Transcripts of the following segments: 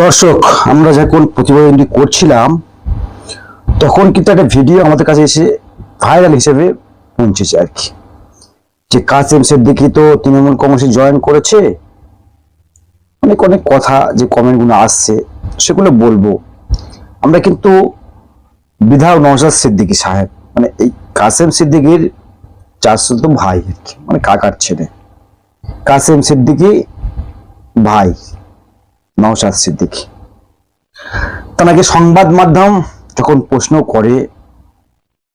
দর্শক, আমরা যখন প্রতিবেদনটি করছিলাম, তখন কিন্তু একটা ভিডিও আমাদের কাছে এসে ভাইরাল হিসেবে পৌঁছেছে আর কি। যে কাসেম সিদ্দিকি তো তৃণমূল কংগ্রেসে জয়েন করেছে। অনেক অনেক কথা যে কমেন্টগুলো আসছে, সেগুলো বলব। আমরা কিন্তু বিধায়ক নওশাদ সিদ্দিকী সাহেব মানে এই কাসেম সিদ্দিকির চারশো তো ভাই আর কি মানে কাকার ছেলে। কাসেম সিদ্দিকী ভাই। নওশাদ সিদ্দিকী। তাকে সংবাদ মাধ্যম যখন প্রশ্ন করে,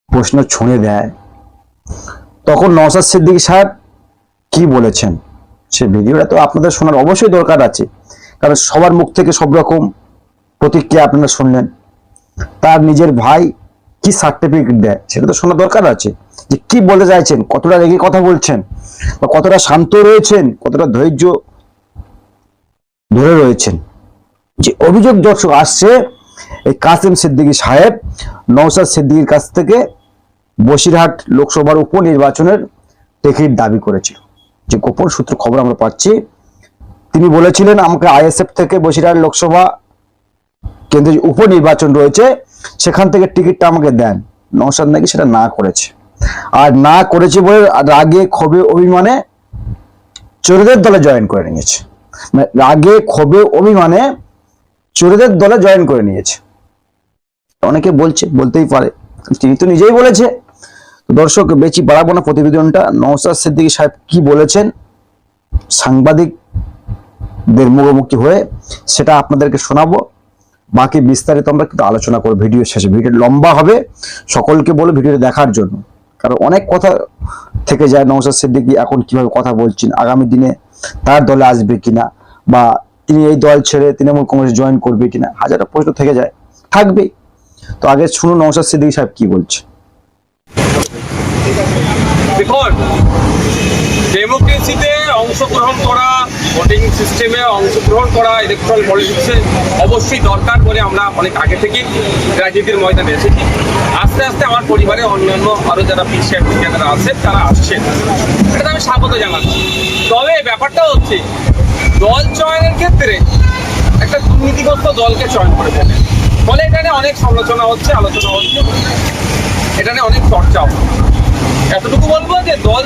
প্রশ্ন ছুঁড়ে দেয়, তখন নওশাদ সিদ্দিকী সাহেব কি বলেছেন সে ভিডিওটা তো আপনাদের শোনার অবশ্যই দরকার আছে। কারণ সবার মুখ থেকে সব রকম প্রতিক্রিয়া আপনারা শুনলেন। তার নিজের ভাই কি সার্টিফিকেট দেয় সেটা তো শোনা দরকার আছে। যে কি বলতে চাইছেন, কতটা রেগে কথা বলছেন, বা কতটা শান্ত রয়েছেন, কতটা ধৈর্য ধরে রয়েছেন। যে অভিযোগ দর্শক আসছে, এই কাসিম সিদ্দিকী সাহেব নওশাদ সিদ্দিকীর কাছ থেকে বসিরহাট লোকসভার উপনির্বাচনের টিকিট দাবি করেছিল। যে গোপন সূত্র খবর আমরা পাচ্ছি, তিনি বলেছিলেন, আমাকে আইএসএফ থেকে বসিরহাট লোকসভা কেন্দ্রে যে উপনির্বাচন রয়েছে, সেখান থেকে টিকিটটা আমাকে দেন। নওশাদ নাকি সেটা না করেছে। আর না করেছে বলে রাগে ক্ষোভে অভিমানে চোরদের দলে জয়েন করে নিয়েছে। মানে রাগে, ক্ষোভে, অভিমানে চোরদের দলে জয়েন করে নিয়েছে। অনেকে বলছে, বলতেই পারে। তিনি তো নিজেই বলেছে। দর্শক বেশি বাড়াবো না প্রতিবেদনটা। নওসাদ সিদ্দিকী সাহেব কি বলেছেন? সাংবাদিকদের মুখোমুখি হয়ে সেটা আপনাদেরকে শোনাবো। বাকি বিস্তারিত আমরা কিন্তু আলোচনা করব ভিডিও শেষে। ভিডিও লম্বা হবে। সকলকে বলে ভিডিওটা দেখার জন্য। কারণ অনেক কথা থেকে যায় নৌসাদ সিদ্দিকি এখন কীভাবে কথা বলছেন, আগামী দিনে তার দলে আসবে কিনা বা তিনি এই দল ছেড়ে তৃণমূল কংগ্রেস জয়েন করবে কিনা হাজারটা প্রশ্ন থেকে যায়। থাকবেই তো আগে শুনুন নৌসাদ সিদ্দিকি সাহেব কি বলছে। ডেমোক্রেসিতে অংশগ্রহণ করা ভোটিং সিস্টেমে অংশগ্রহণ করা ইলেকট্রাল পলিটিক্সে অবশ্যই দরকার বলে আমরা অনেক আগে থেকে রাজনীতির ময়দানে এসেছি। আস্তে আস্তে আমার পরিবারে অন্যান্য আরও যারা পিছিয়ে যারা আছেন তারা আসছেন এটা আমি স্বাগত জানাচ্ছি। তবে ব্যাপারটা হচ্ছে, দল চয়নের ক্ষেত্রে একটা দুর্নীতিগ্রস্ত দলকে চয়ন করে ফেলে ফলে এখানে অনেক সমালোচনা হচ্ছে, আলোচনা হচ্ছে। এখানে অনেক চর্চা হচ্ছে এতটুকু বলব যে দল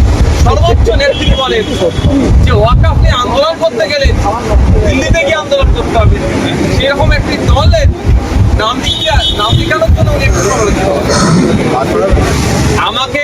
সর্বোচ্চ নেত্রী বলেন যে ওয়াকাফ নিয়ে আন্দোলন করতে গেলে দিল্লিতে গিয়ে আন্দোলন করতে হবে সেরকম একটি দলের নাম দিয়ে নাম লিখানোর জন্য। আমাকে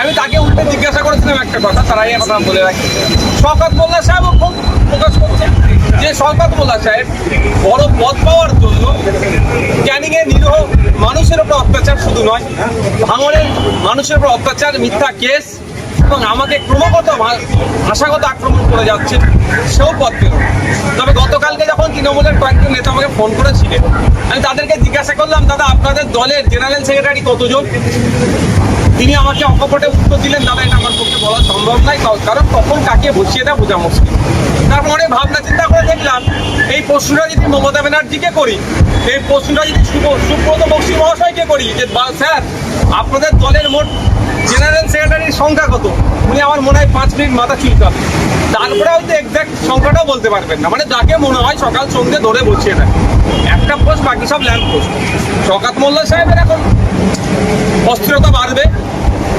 আমি তাকে উল্টে জিজ্ঞাসা করেছিলাম একটা কথা, তারাই কথা বলে রাখি। শওকত মোল্লা সাহেব খুব প্রকাশ করছে। যে শওকত মোল্লা সাহেব বড় পদ পাওয়ার জন্য ক্যানিং এর নিরীহ মানুষের উপর অত্যাচার শুধু নয়, ভাঙনের মানুষের উপর অত্যাচার, মিথ্যা কেস এবং আমাকে ক্রমাগত ভাষাগত আক্রমণ করে যাচ্ছে, সেও পথ পেল তবে গতকালকে যখন তৃণমূলের কয়েকজন নেতা আমাকে ফোন করেছিলেন, আমি তাদেরকে জিজ্ঞাসা করলাম, দাদা, আপনাদের দলের জেনারেল সেক্রেটারি কতজন? তিনি আমাকে অকপটে উত্তর দিলেন, দাদা, এটা আমার পক্ষে বলা সম্ভব নয়, কারণ- কখন কাকে বসিয়ে দেয় বোঝা মুশকিল। তারপরে ভাবনা চিন্তা করে দেখলাম, এই প্রশ্নটা যদি মমতা ব্যানার্জিকে করি, এই প্রশ্নটা যদি সুব- সুব্রত বক্সি মহাশয়কে করি, যে স্যার, আপনাদের দলের মোট জেনারেল সেক্রেটারির সংখ্যা কত? উনি আমার মনে হয় পাঁচ মিনিট মাথা চুলকাবে তারপরে হয়তো এক্সাক্ট সংখ্যাটাও বলতে পারবেন না। মানে যাকে মনে হয় সকাল সন্ধ্যে ধরে বসিয়ে দেয়। একটা পোস্ট বাকি সব ল্যাম্প পোস্ট শকাত মোল্লা সাহেবের এখন অস্থিরতা বাড়বে।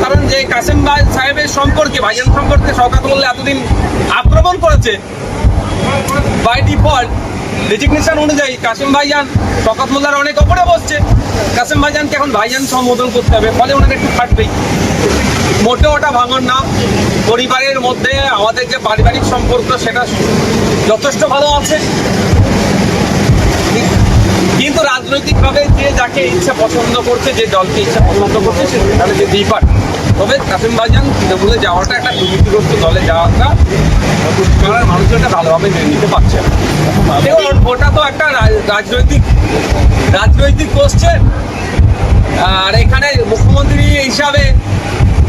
কারণ যে কাসেম ভাই সাহেবের সম্পর্কে, ভাইজান সম্পর্কে মোল্লা এতদিন আক্রমণ করেছে বাই ডিফল্ট রেজিগনেশন অনুযায়ী কাসিম ভাইজান শকত মোল্লার অনেক ওপরে বসছে। কাসিম ভাইজানকে এখন ভাইজান সম্বোধন করতে হবে, ফলে ওনাকে একটু ফাটবেই। মোটেও ওটা ভাঙন না। পরিবারের মধ্যে আমাদের যে পারিবারিক সম্পর্ক, সেটা যথেষ্ট ভালো আছে। কিন্তু রাজনৈতিকভাবে যে যাকে ইচ্ছা পছন্দ করছে, যে দলকে ইচ্ছা পছন্দ করছে, সে সেখানে যেতেই পারে। তবে কাসিম ভাইজান তৃণমূলে যাওয়াটা একটা দুর্নীতিগ্রস্ত দলে যাওয়াটা পশ্চিমবাংলার মানুষ এটা ভালোভাবে মেনে নিতে পারছে ওটা তো একটা রাজ- রাজনৈতিক রাজনৈতিক কোশ্চেন আর এখানে মুখ্যমন্ত্রী হিসাবে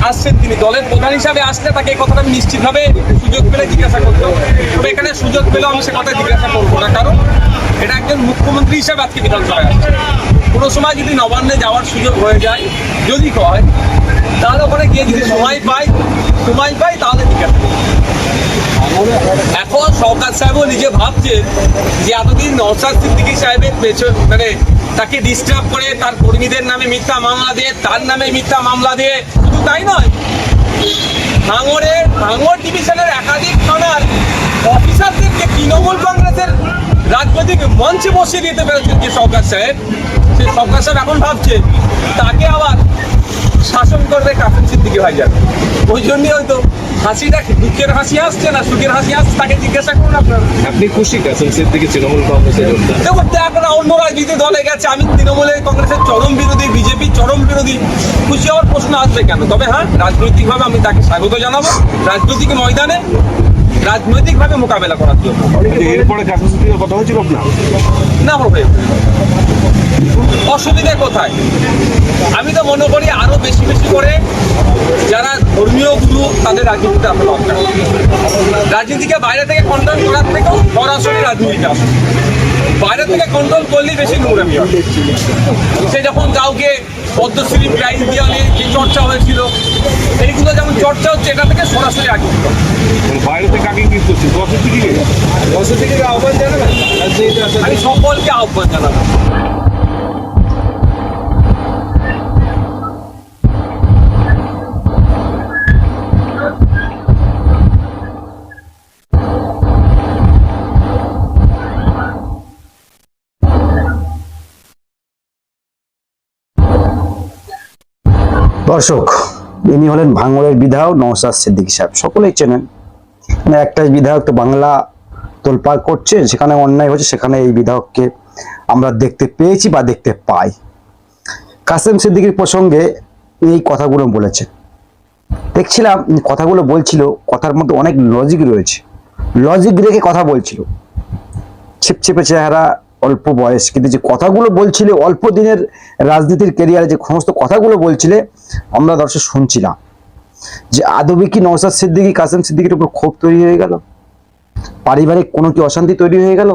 আসছেন তিনি দলের প্রধান হিসাবে আসলে তাকে এই কথাটা আমি নিশ্চিতভাবে সুযোগ পেলে জিজ্ঞাসা করতে হবে তবে এখানে সুযোগ পেলে আমি সে কথা জিজ্ঞাসা করব না, কারণ এটা একজন মুখ্যমন্ত্রী হিসাবে আজকে বিধানসভায় আসছে কোনো সময় যদি নবান্নে যাওয়ার সুযোগ হয়ে যায়, যদি হয়, তাহলে ওখানে গিয়ে যদি সময় পাই সময় পাই, তাহলে জিজ্ঞাসা। এখন সরকার সাহেবও নিজে ভাবছে যে এতদিন নওসাদ সিদ্দিকী সাহেবের পেছন মানে তাকে ডিস্টার্ব করে তার কর্মীদের নামে মিথ্যা মামলা দিয়ে, তার নামে মিথ্যা মামলা দিয়ে। শুধু তাই নয় ভাঙড়ের ভাঙড় ডিভিশনের একাধিক থানার অফিসারদেরকে তৃণমূল কংগ্রেসের রাজনৈতিক মঞ্চে বসিয়ে দিতে পেরেছেন যে সরকার সাহেব। সেই সরকার সাহেব এখন ভাবছে তাকে আবার শাসন করবে কাফিন সিদ্দিকি ভাই যাবে ওই জন্যই হয়তো হাসিটা দুঃখের হাসি আসছে না সুখের হাসি আসছে তাকে জিজ্ঞাসা করুন আপনার। আপনি খুশি কাসেম সিদ্দিকি তৃণমূল কংগ্রেসের যোগদান। দেখুন আপনারা অন্য রাজনীতি দলে গেছে আমি তৃণমূলের কংগ্রেসের চরম বিরোধী বিজেপি চরম বিরোধী খুশি হওয়ার প্রশ্ন আসবে কেন? তবে হ্যাঁ রাজনৈতিকভাবে আমি তাকে স্বাগত জানাব। রাজনৈতিক ময়দানে রাজনৈতিকভাবে মোকাবেলা করার জন্য। এরপরে কথা হয়েছিল আপনার? না হবে। অসুবিধা কোথায়? আমি তো মনে করি আরও বেশি বেশি করে যারা ধর্মীয় গুরু তাদের রাজনীতিতে আসা দরকার। রাজনীতিকে বাইরে থেকে কন্ট্রোল করার থেকেও সরাসরি রাজনীতিতে আসে। বাইরে থেকে কন্ট্রোল করলেই বেশি নোংরামি হবে সে যখন কাউকে পদ্মশ্রী প্রাইজ দেওয়া নিয়ে যে চর্চা হয়েছিল এইগুলো যেমন চর্চা হচ্ছে এটা থেকে সরাসরি আগে। বাইরে থেকে আগে কি করছে দশ থেকে দশ থেকে আহ্বান জানাবেন? আমি সকলকে আহ্বান জানাব। দর্শক, ইনি হলেন ভাঙড়ের বিধায়ক নওসাদ সিদ্দিকী সাহেব। সকলেই চেনেন। মানে একটা বিধায়ক তো বাংলা তোলপাড় করছে, সেখানে অন্যায় হচ্ছে সেখানে এই বিধায়ককে আমরা দেখতে পেয়েছি বা দেখতে পাই। কাসেম সিদ্দিকীর প্রসঙ্গে এই কথাগুলো বলেছেন দেখছিলাম, কথাগুলো বলছিল, কথার মধ্যে অনেক লজিক রয়েছে। লজিক রেখে কথা বলছিল। ছিপছিপে চেহারা অল্প বয়স। কিন্তু যে কথাগুলো বলছিলে, অল্প দিনের রাজনীতির কেরিয়ারে যে সমস্ত কথাগুলো বলছিলে, আমরা দর্শক শুনছিলাম যে আদবে কি নওসাদ সিদ্দিকী, কাসেম সিদ্দিকীর উপর ক্ষোভ তৈরি হয়ে গেল? পারিবারিক কোনো কি অশান্তি তৈরি হয়ে গেল?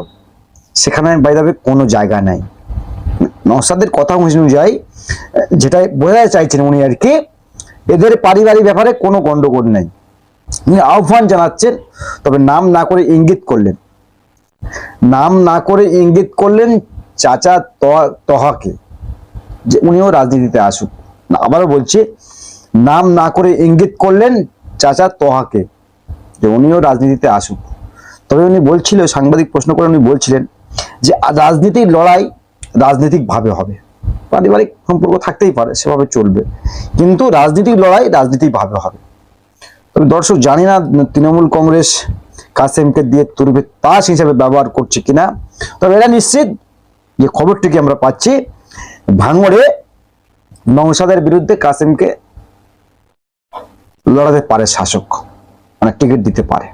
সেখানে বাইদাবে কোনো জায়গা নাই। নওসাদের কথা অনুযায়ী, যেটা বোঝা চাইছেন উনি আর কি, এদের পারিবারিক ব্যাপারে কোনো গন্ডগোল নেই। উনি আহ্বান জানাচ্ছেন, তবে নাম না করে ইঙ্গিত করলেন। নাম না করে ইঙ্গিত করলেন চাচা তহাকে, যে উনিও রাজনীতিতে আসুক। আবারও বলছি, নাম না করে ইঙ্গিত করলেন চাচা তহাকে, যে উনিও রাজনীতিতে আসুক। তবে উনি বলছিল, সাংবাদিক প্রশ্ন করে উনি বলছিলেন যে, রাজনীতির লড়াই রাজনৈতিকভাবে হবে। পারিবারিক সম্পর্ক থাকতেই পারে, সেভাবে চলবে। কিন্তু রাজনীতিক লড়াই রাজনীতিকভাবে হবে। তবে দর্শক, জানি না, তৃণমূল কংগ্রেস কাসেমকে দিয়ে তুরবে তাস হিসাবে ব্যবহার করছে কিনা? তবে এটা নিশ্চিত যে খবরটিকে আমরা পাচ্ছি, ভাঙড়ে নৌসাদের বিরুদ্ধে কাসেমকে লড়াতে পারে শাসক মানে টিকিট দিতে পারে।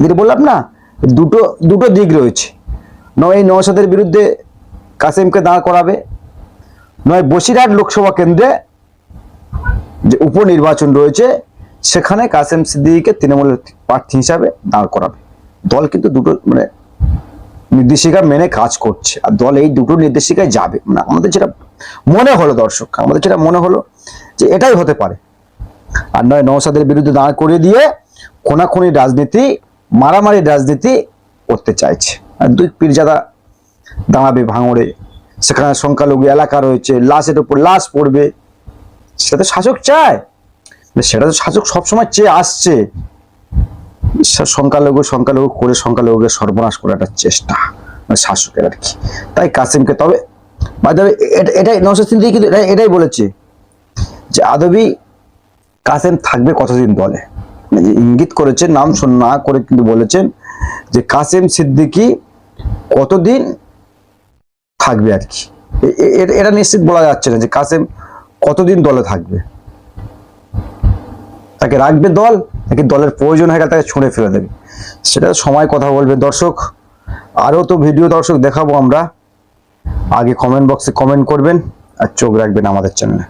যেটা বললাম না, দুটো দুটো দিক রয়েছে। নয়, এই নৌসাদের বিরুদ্ধে কাসেমকে দাঁড় করাবে। নয়, বসিরহাট লোকসভা কেন্দ্রে যে উপনির্বাচন রয়েছে সেখানে কাসেম সিদ্দিকে তৃণমূলের প্রার্থী হিসাবে দাঁড় করাবে। দল কিন্তু দুটো মানে নির্দেশিকা মেনে কাজ করছে। আর দল এই দুটো নির্দেশিকায় যাবে। মানে আমাদের যেটা মনে হলো দর্শক, আমাদের যেটা মনে হলো যে এটাই হতে পারে। আর নয় নৌসাদের বিরুদ্ধে দাঁড় করিয়ে দিয়ে কোনাখুনি রাজনীতি, মারামারি রাজনীতি করতে চাইছে। আর দুই পীরজাদা দাঁড়াবে ভাঙড়ে। সেখানে সংখ্যালঘু এলাকা রয়েছে। লাশের উপর লাশ পড়বে। সেটা শাসক চায়। সেটা তো শাসক সবসময় চেয়ে আসছে। সংখ্যালঘু সংখ্যালঘু করে সংখ্যালঘুকে সর্বনাশ করার একটা চেষ্টা মানে শাসকের আর কি। তাই কাসিমকে তবে এটাই নওশাদ সিদ্দিকী কিন্তু এটাই- বলেছে যে আদবি কাসেম থাকবে কতদিন দলে মানে ইঙ্গিত করেছেন, নাম শোন- না করে কিন্তু বলেছেন যে কাসেম সিদ্দিকি কতদিন থাকবে আর কি। এটা নিশ্চিত বলা যাচ্ছে না যে কাসেম কতদিন দলে থাকবে। তাকে রাখবে দল, নাকি দলের প্রয়োজন হয়ে গেলে তাকে ছুঁড়ে ফেলে দেবে? সেটা সময় কথা বলবে দর্শক। আরও তো ভিডিও দর্শক দেখাবো আমরা। আগে কমেন্ট বক্সে কমেন্ট করবেন আর চোখ রাখবেন আমাদের চ্যানেলে